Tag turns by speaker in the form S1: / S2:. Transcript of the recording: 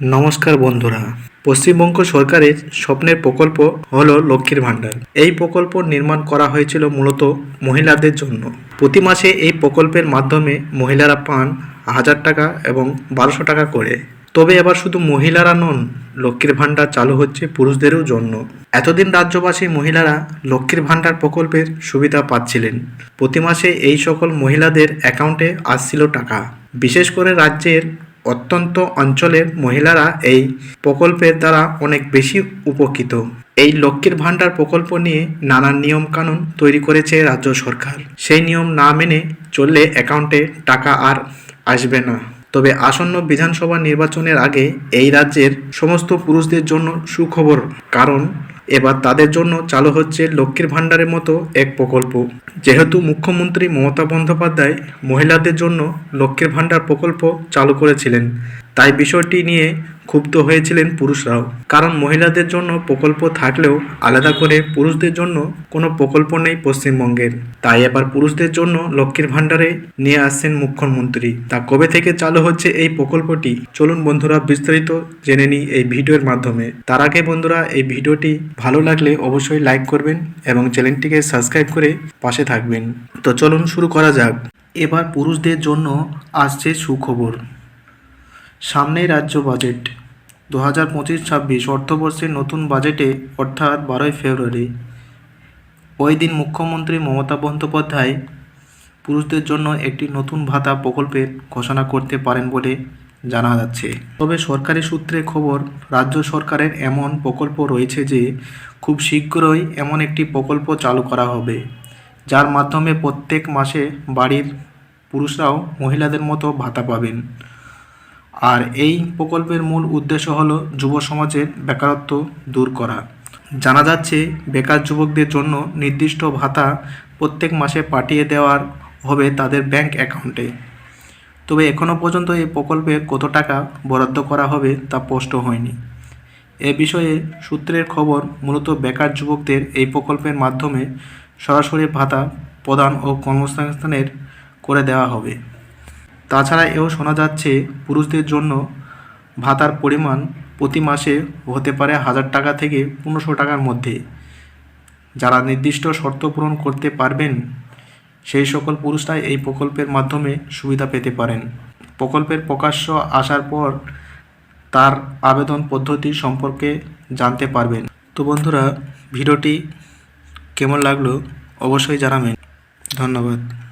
S1: নমস্কার বন্ধুরা। পশ্চিমবঙ্গ সরকারের স্বপ্নের প্রকল্প হলো লক্ষ্মীর ভাণ্ডার। এই প্রকল্প নির্মাণ করা হয়েছিল মূলত মহিলাদের জন্য। প্রতি মাসে এই প্রকল্পের মাধ্যমে মহিলারা পান হাজার টাকা এবং বারোশো টাকা করে। তবে এবার শুধু মহিলারা নন, লক্ষ্মীর ভাণ্ডার চালু হচ্ছে পুরুষদেরও জন্য। এতদিন রাজ্যবাসী মহিলারা লক্ষ্মীর ভাণ্ডার প্রকল্পের সুবিধা পাচ্ছিলেন। প্রতি মাসে এই সকল মহিলাদের অ্যাকাউন্টে আসছিল টাকা। বিশেষ করে রাজ্যের অত্যন্ত অঞ্চলের মহিলারা এই প্রকল্পের দ্বারা অনেক বেশি উপকৃত। এই লক্ষ্মীর ভাণ্ডার প্রকল্প নিয়ে নানান নিয়ম কানুন তৈরি করেছে রাজ্য সরকার। সেই নিয়ম না মেনে চললে অ্যাকাউন্টে টাকা আর আসবে না। তবে আসন্ন বিধানসভা নির্বাচনের আগে এই রাজ্যের সমস্ত পুরুষদের জন্য সুখবর। কারণ এবার তাদের জন্য চালু হচ্ছে লক্ষ্মীর ভাণ্ডারের মতো এক প্রকল্প। যেহেতু মুখ্যমন্ত্রী মমতা বন্দ্যোপাধ্যায় মহিলাদের জন্য লক্ষ্মীর ভাণ্ডার প্রকল্প চালু করেছিলেন তাই বিষয়টি নিয়ে ক্ষুব্ধ হয়েছিলেন পুরুষরাও। কারণ মহিলাদের জন্য প্রকল্প থাকলেও আলাদা করে পুরুষদের জন্য কোনো প্রকল্প নেই পশ্চিমবঙ্গের। তাই এবার পুরুষদের জন্য লক্ষ্মীর ভাণ্ডারে নিয়ে আসছেন মুখ্যমন্ত্রী। তা কবে থেকে চালু হচ্ছে এই প্রকল্পটি? চলুন বন্ধুরা বিস্তারিত জেনে নিই এই ভিডিওর মাধ্যমে। তার আগে বন্ধুরা, এই ভিডিওটি ভালো লাগলে অবশ্যই লাইক করবেন এবং চ্যানেলটিকে সাবস্ক্রাইব করে পাশে থাকবেন। তো চলুন শুরু করা যাক। এবার পুরুষদের জন্য আসছে সুখবর। সামনেই রাজ্য বাজেট। দু হাজার পঁচিশ ছাব্বিশ অর্থবর্ষের নতুন বাজেটে অর্থাৎ বারোই ফেব্রুয়ারি। ওই দিন মুখ্যমন্ত্রী মমতা বন্দ্যোপাধ্যায় পুরুষদের জন্য একটি নতুন ভাতা প্রকল্পের ঘোষণা করতে পারেন বলে জানা যাচ্ছে। তবে সরকারি সূত্রে খবর, রাজ্য সরকারের এমন প্রকল্প রয়েছে যে, খুব শীঘ্রই এমন একটি প্রকল্প চালু করা হবে, যার মাধ্যমে প্রত্যেক মাসে বাড়ির পুরুষরাও মহিলাদের মতো ভাতা পাবেন। আর এই প্রকল্পের মূল উদ্দেশ্য হলো যুব সমাজের বেকারত্ব দূর করা। জানা যাচ্ছে, বেকার যুবকদের জন্য নির্দিষ্ট ভাতা প্রত্যেক মাসে পাঠিয়ে দেওয়ার হবে তাদের ব্যাংক অ্যাকাউন্টে। তবে এখনও পর্যন্ত এই প্রকল্পে কত টাকা বরাদ্দ করা হবে তা স্পষ্ট হয়নি। এ বিষয়ে সূত্রের খবর, মূলত বেকার যুবকদের এই প্রকল্পের মাধ্যমে সরাসরি ভাতা প্রদান ও কর্মসংস্থানের করে দেওয়া হবে। তাছাড়া এও শোনা যাচ্ছে, পুরুষদের জন্য ভাতার পরিমাণ প্রতি মাসে হতে পারে হাজার টাকা থেকে পনেরোশো টাকার মধ্যে। যারা নির্দিষ্ট শর্ত পূরণ করতে পারবেন, সেই সকল পুরুষরা এই প্রকল্পের মাধ্যমে সুবিধা পেতে পারেন। প্রকল্পের প্রকাশ্য আসার পর তার আবেদন পদ্ধতি সম্পর্কে জানতে পারবেন। তো বন্ধুরা, ভিডিওটি কেমন লাগল অবশ্যই জানাবেন। ধন্যবাদ।